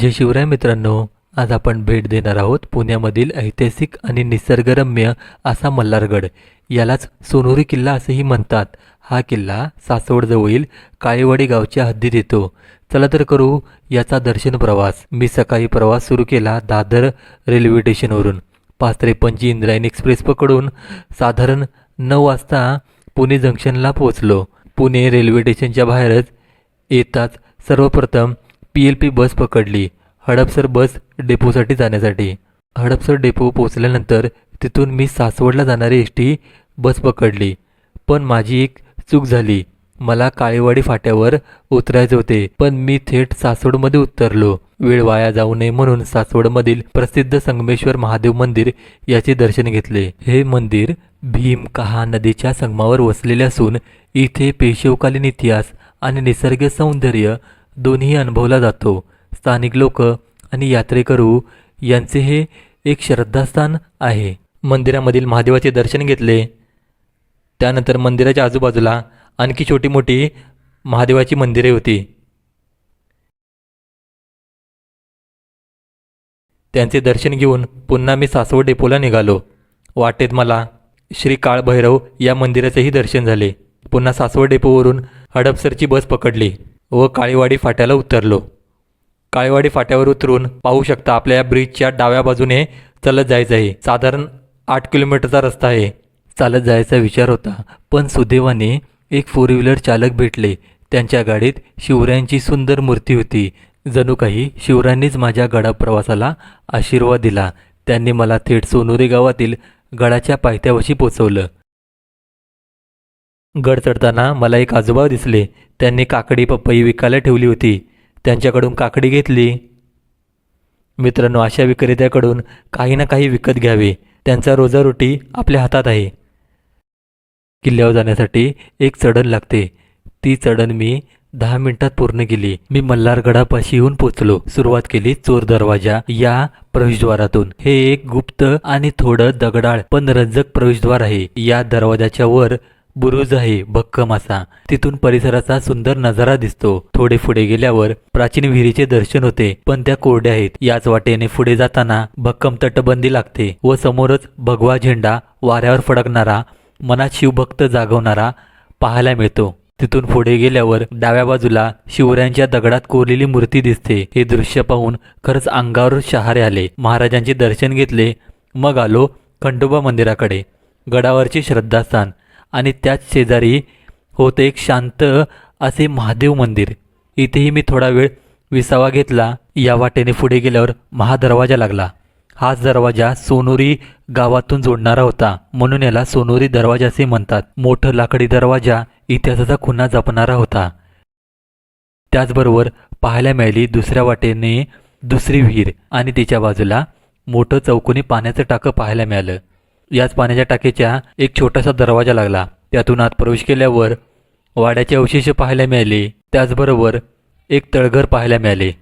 जय शिवराय मित्रांनो आज आपण भेट देणार आहोत पुण्यामधील ऐतिहासिक आणि निसर्गरम्य असा मल्हारगड. यालाच सोनोरी किल्ला असेही म्हणतात. हा किल्ला सासवडजवळील काळेवाडी गावच्या हद्दीत येतो. चला तर करू याचा दर्शन प्रवास. मी सकाळी प्रवास सुरू केला दादर रेल्वे स्टेशनवरून. पाच त्रेपन्नची इंद्रायणी एक्सप्रेस पकडून साधारण नऊ वाजता पुणे जंक्शनला पोहोचलो. पुणे रेल्वे स्टेशनच्या बाहेरच येताच सर्वप्रथम पी एल पी बस पकडली. हडपसर बस डेपोसाठी जाण्यासाठी. हडपसर डेपो पोचल्यानंतर तिथून मी सासवडला जाणारी एस टी बस पकडली. पण माझी एक चूक झाली. मला काळेवाडी फाट्यावर उतरायचे होते पण मी थेट सासवडमध्ये उतरलो. वेळ वाया जाऊ नये म्हणून सासवडमधील प्रसिद्ध संगमेश्वर महादेव मंदिर याचे दर्शन घेतले. हे मंदिर भीम कहा नदीच्या संगमावर वसलेले असून इथे पेशवकालीन इतिहास आणि निसर्ग सौंदर्य दोन्ही अनुभवला जातो. स्थानिक लोक आणि यात्रेकरू यांचे हे एक श्रद्धास्थान आहे. मंदिरामधील महादेवाचे दर्शन घेतले. त्यानंतर मंदिराच्या आजूबाजूला आणखी छोटी मोठी महादेवाची मंदिरे होती. त्यांचे दर्शन घेऊन पुन्हा मी सासवड डेपोला निघालो. वाटेत मला श्री काळभैरव या मंदिराचेही दर्शन झाले. पुन्हा सासवड डेपोवरून हडपसरची बस पकडली. व काळीवाडी फाट्याला उतरलो. काळेवाडी फाट्यावर उतरून पाहू शकता आपल्या या ब्रिजच्या डाव्या बाजूने चालत जायचं आहे साधारण आठ किलोमीटरचा रस्ता आहे. चालत जायचा विचार होता. पण सुदैवाने एक फोर व्हीलर चालक भेटले. त्यांच्या गाडीत शिवरायांची सुंदर मूर्ती होती. जणू काही शिवरायांनीच माझ्या गडा प्रवासाला आशीर्वाद दिला. त्यांनी मला थेट सोनोरी गावातील गडाच्या पायथ्यावशी पोचवलं. गड चढताना मला एक आजोबा दिसले. त्यांनी काकडी पपई विकायला ठेवली होती. त्यांच्याकडून काकडी घेतली. मित्रांनो अशा विक्रेत्याकडून काही ना काही विकत घ्यावे. त्यांचा रोजारोटी आपल्या हातात आहे. किल्ल्यावर जाण्यासाठी एक चढण लागते. ती चढण मी दहा मिनिटात पूर्ण केली. मी मल्हारगडापाशी येऊन पोचलो. सुरुवात केली चोर दरवाजा या प्रवेशद्वारातून. हे एक गुप्त आणि थोडं दगडाळ पण रंजक प्रवेशद्वार आहे. या दरवाजाच्या वर बुरुज आहे भक्कम असा. तिथून परिसराचा सुंदर नजारा दिसतो. थोडे पुढे गेल्यावर प्राचीन विहिरीचे दर्शन होते पण त्या कोरड्या आहेत. याच वाटेने पुढे जाताना भक्कम तटबंदी लागते व समोरच भगवा झेंडा वाऱ्यावर फडकणारा मनात शिवभक्त जागवणारा पाहायला मिळतो. तिथून पुढे गेल्यावर डाव्या बाजूला शिवरायांच्या दगडात कोरलेली मूर्ती दिसते. हे दृश्य पाहून खरंच अंगावर शहारे आले. महाराजांचे दर्शन घेतले. मग आलो खंडोबा मंदिराकडे. गडावरचे श्रद्धास्थान. आणि त्याच शेजारी होते एक शांत असे महादेव मंदिर. इथेही मी थोडा वेळ विसावा घेतला. या वाटेने पुढे गेल्यावर महादरवाजा लागला. हाच दरवाजा सोनोरी गावातून जोडणारा होता. म्हणून याला सोनोरी दरवाजा असे म्हणतात. मोठं लाकडी दरवाजा इतिहासाचा खुणा जपणारा होता. त्याचबरोबर पाहायला मिळाली दुसऱ्या वाटेने दुसरी विहीर आणि तिच्या बाजूला मोठं चौकोनी पाण्याचं टाकं पाहायला मिळालं. याच पाण्याच्या टाकीच्या एक छोटासा दरवाजा लागला. त्यातून आत प्रवेश केल्यावर वाड्याचे अवशेष पाहायला मिळाले. त्याचबरोबर एक तळघर पाहायला मिळाले.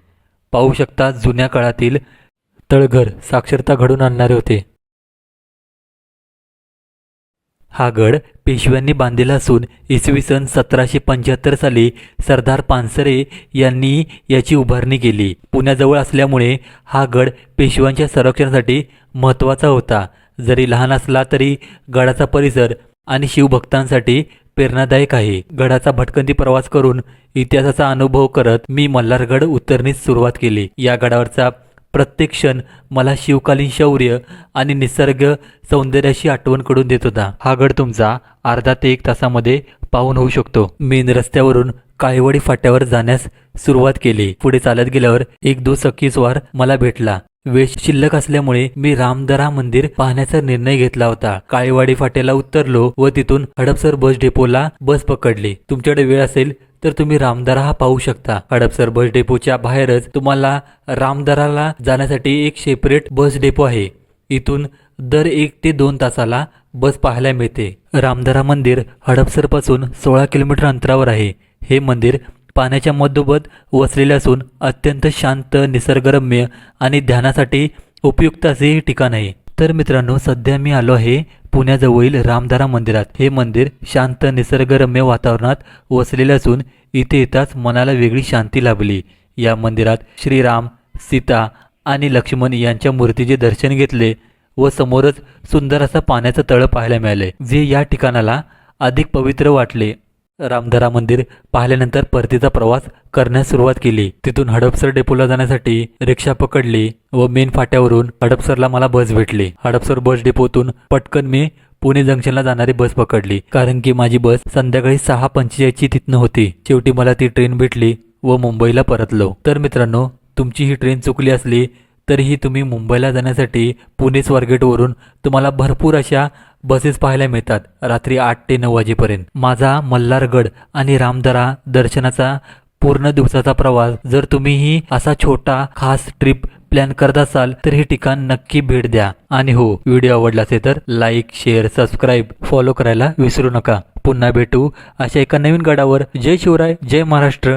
पाहू शकता जुन्या काळातील तळघर साक्षरता घडून आणणारे होते. हा गड पेशव्यांनी बांधलेला असून इसवी सन सतराशे पंच्याहत्तर साली सरदार पानसरे यांनी याची उभारणी केली. पुण्याजवळ असल्यामुळे हा गड पेशव्यांच्या संरक्षणासाठी महत्त्वाचा होता. जरी लहान असला तरी गडाचा परिसर आणि शिवभक्तांसाठी प्रेरणादायक आहे. गडाचा भटकंती प्रवास करून इतिहासाचा अनुभव करत मी मल्हारगड उतरणीस सुरुवात केली. या गडावरचा प्रत्येक क्षण मला शिवकालीन शौर्य आणि निसर्ग सौंदर्याशी आठवण करून देत होता. हा गड तुमचा अर्धा ते एक तासामध्ये पाहून होऊ शकतो. मेन रस्त्यावरून काळेवाडी फाट्यावर जाण्यास सुरुवात केली. पुढे चालत गेल्यावर एक दो दुसकी स्वार मला भेटला. वेळ शिल्लक असल्यामुळे मी रामदरा मंदिर पाहण्याचा निर्णय घेतला होता. काळेवाडी फाट्याला उतरलो व तिथून हडपसर बस डेपोला बस पकडली. तुमच्याकडे वेळ असेल तर तुम्ही रामदरा हा पाहू शकता. हडपसर बस डेपोच्या बाहेरच तुम्हाला रामदराला जाण्यासाठी एक सेपरेट बस डेपो आहे. इथून दर एक ते दोन तासाला बस पाहायला मिळते. रामदरा मंदिर हडपसरपासून सोळा किलोमीटर अंतरावर आहे. हे मंदिर पाण्याच्या मधोमध वसलेले असून अत्यंत शांत निसर्गरम्य आणि ध्यानासाठी उपयुक्त असे हे ठिकाण आहे. तर मित्रांनो सध्या मी आलो आहे पुण्याजवळील रामधारा मंदिरात. हे मंदिर शांत निसर्गरम्य वातावरणात वसलेले असून इथे येताच मनाला वेगळी शांती लाभली. या मंदिरात श्रीराम सीता आणि लक्ष्मण यांच्या मूर्तीचे दर्शन घेतले व समोरच सुंदर असा पाण्याचं तळ पाहायला मिळाले जे या ठिकाणाला अधिक पवित्र वाटले. रामधरा मंदिर पाहिल्यानंतर परतीचा प्रवास करण्यास सुरुवात केली. तिथून हडपसर डेपोला जाण्यासाठी रिक्षा पकडली व मेन फाट्यावरून हडपसरला मला बस भेटली. हडपसर बस डेपोतून पटकन मी पुणे जंक्शनला जाणारी बस पकडली कारण की माझी बस संध्याकाळी सहा पंचेचाळीसची तिथनं होती. शेवटी मला ती ट्रेन भेटली व मुंबईला परतलो. तर मित्रांनो तुमची ही ट्रेन चुकली असली तरीही तुम्ही मुंबईला जाण्यासाठी पुणे स्वारगेटवरून तुम्हाला भरपूर अशा बसेस पाहायला मिळतात. रात्री आठ ते नऊ वाजेपर्यंत. माझा मल्हारगड आणि रामदरा दर्शनाचा पूर्ण दिवसाचा प्रवास. जर तुम्हीही असा छोटा खास ट्रिप प्लॅन करत असाल तर हे ठिकाण नक्की भेट द्या. आणि हो व्हिडिओ आवडला असेल तर लाईक शेअर सबस्क्राईब फॉलो करायला विसरू नका. पुन्हा भेटू अशा एका नवीन गडावर. जय शिवराय जय महाराष्ट्र.